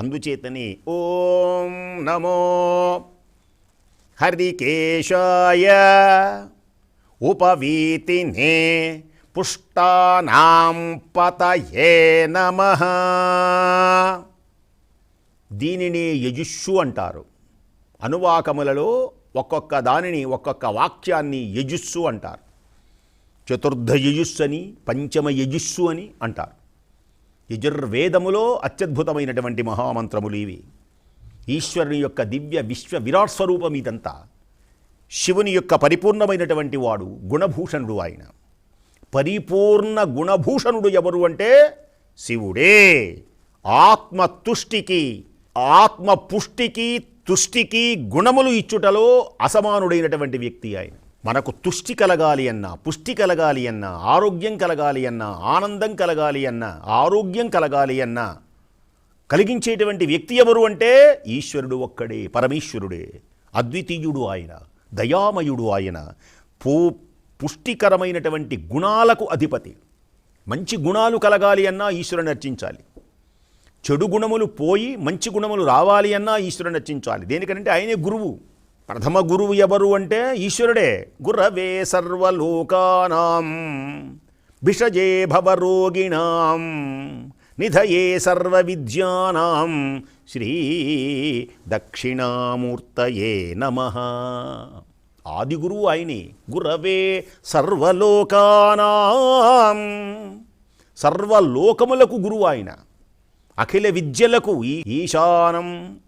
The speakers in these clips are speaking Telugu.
అందుచేతని ఓం నమో హరికేశాయ. ఉపవీతినే పుష్టానాం పతయే నమ. దీనిని యజుస్సు అంటారు. అనువాకములలో ఒక్కొక్క దానిని ఒక్కొక్క వాక్యాన్ని యజుస్సు అంటారు. చతుర్థ యజుస్సు అని పంచమ యజుస్సు అని అంటారు. యజుర్వేదములో అత్యద్భుతమైనటువంటి మహామంత్రములు ఇవి. ఈశ్వరుని యొక్క దివ్య విశ్వ విరాట్ స్వరూపం ఇదంతా. శివుని యొక్క పరిపూర్ణమైనటువంటి వాడు గుణభూషణుడు ఆయన. పరిపూర్ణ గుణభూషణుడు ఎవరు అంటే శివుడే. ఆత్మ తుష్టికి ఆత్మ పుష్టికి తుష్టికి గుణములు ఇచ్చుటలో అసమానుడైనటువంటి వ్యక్తి ఆయన. మనకు తుష్టి కలగాలి అన్నా పుష్టి కలగాలి అన్నా ఆరోగ్యం కలగాలి అన్నా ఆనందం కలగాలి అన్నా ఆరోగ్యం కలగాలి అన్నా కలిగించేటువంటి వ్యక్తి ఎవరు అంటే ఈశ్వరుడు ఒక్కడే పరమేశ్వరుడే అద్వితీయుడు ఆయన దయామయుడు ఆయన పూ పుష్టికరమైనటువంటి గుణాలకు అధిపతి. మంచి గుణాలు కలగాలి అన్నా ఈశ్వరుని అర్చించాలి చెడు గుణములు పోయి మంచి గుణములు రావాలి అన్నా ఈశ్వరుని అర్చించాలి దేనికంటే ఆయనే గురువు. ప్రథమ గురువు ఎవరు అంటే ఈశ్వరుడే. గురవే సర్వలోకానాం. భిషజే భవరోగిణాం. నిధయే సర్వ విద్యానాం శ్రీ దక్షిణామూర్తయే నమ. ఆది గురువు ఆయనే. గురవే సర్వలోకానాం. సర్వలోకములకు గురువు ఆయన. అఖిల విద్యలకు ఈ ఈశానం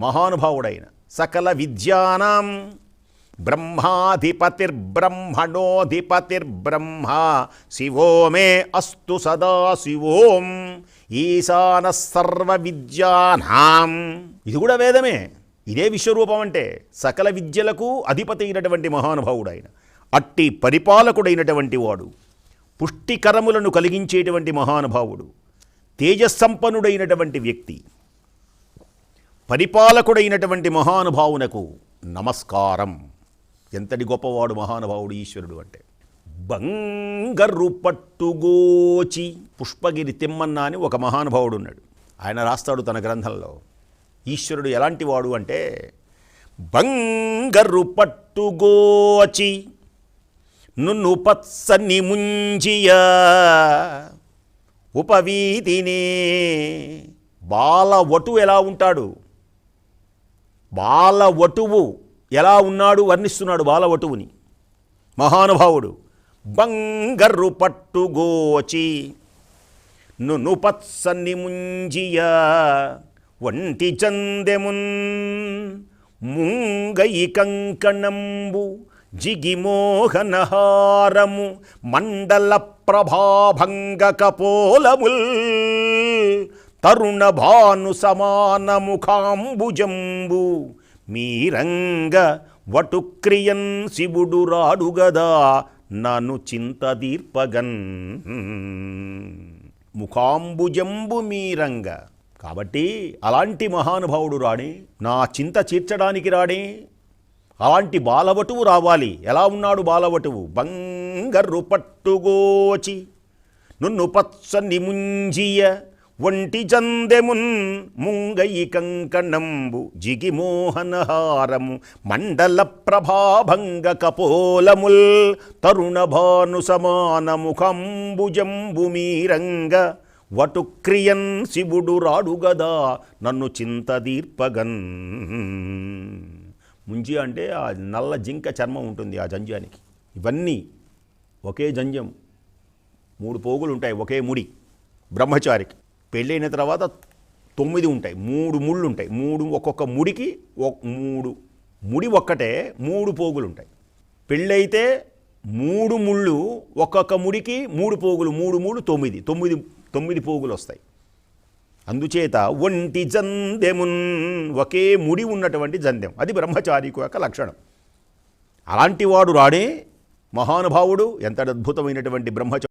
మహానుభావుడైన సకల విద్యానాం బ్రహ్మాధిపతిర్బ్రహ్మణోధిపతిర్బ్రహ్మ శివో మే అస్తు సదా శివోం ఈశాన సర్వ విద్యానాం. ఇది కూడా వేదమే. ఇదే విశ్వరూపం అంటే సకల విద్యలకు అధిపతి అయినటువంటి మహానుభావుడైన అట్టి పరిపాలకుడైనటువంటి వాడు పుష్టికరములను కలిగించేటువంటి మహానుభావుడు తేజస్సంపన్నుడైనటువంటి వ్యక్తి. పరిపాలకుడైనటువంటి మహానుభావునకు నమస్కారం. ఎంతటి గొప్పవాడు మహానుభావుడు ఈశ్వరుడు అంటే? బంగరు పట్టుగోచి పుష్పగిరి తిమ్మన్న అని ఒక మహానుభావుడు ఉన్నాడు ఆయన రాస్తాడు తన గ్రంథంలో. ఈశ్వరుడు ఎలాంటి వాడు అంటే బంగరు పట్టుగోచి నున్ను పత్సన్ని ముంజియా ఉపవీతినే బాలవటు ఎలా ఉంటాడు? బాలవటువు ఎలా ఉన్నాడు వర్ణిస్తున్నాడు బాలవటువుని మహానుభావుడు బంగర్రు పట్టుగోచి నును పత్సన్ని ముంజియ వంటి చందెమున్ ముంగై కంకణంబు జిగిమోహనహారము మండల ప్రభాభంగ కపోలముల్ తరుణ భాను సమాన ముఖాంబుజంబు మీరంగ వటుక్రియన్ శివుడు రాడుగదా నన్ను చింతదీర్పగన్. ముఖాంబుజంబు మీరంగ. కాబట్టి అలాంటి మహానుభావుడు రాడే నా చింత తీర్చడానికి రాడే అలాంటి బాలవటువు రావాలి. ఎలా ఉన్నాడు బాలవటువు? బంగర్రు పట్టుగోచి. నున్ను పచ్చని ముంజియ ఒంటి చందెమున్ ముంగయి కంకణంబు జిగిమోహనహారము మండల ప్రభాభంగ కపోలముల్ తరుణ భాను సమాన ముఖంబుజంబు మీరంగ వటుక్రియన్ శివుడు రాడుగదా నన్ను చింతదీర్పగన్. ముంజి అంటే ఆ నల్ల జింక చర్మం ఉంటుంది ఆ జంజానికి ఇవన్నీ ఒకే జంజం మూడు పోగులు ఉంటాయి ఒకే ముడి. బ్రహ్మచారికి. పెళ్ళైన తర్వాత తొమ్మిది ఉంటాయి మూడు ముళ్ళు ఉంటాయి మూడు ఒక్కొక్క ముడికి మూడు ముడి ఒక్కటే మూడు పోగులు ఉంటాయి పెళ్ళైతే మూడు ముళ్ళు ఒక్కొక్క ముడికి మూడు పోగులు మూడు మూడు తొమ్మిది తొమ్మిది తొమ్మిది పోగులు వస్తాయి అందుచేత ఒంటి జందెమున్ ఒకే ముడి ఉన్నటువంటి జందెం. అది బ్రహ్మచారికి యొక్క లక్షణం. అలాంటి వాడు రాడే మహానుభావుడు ఎంత అద్భుతమైనటువంటి బ్రహ్మచారి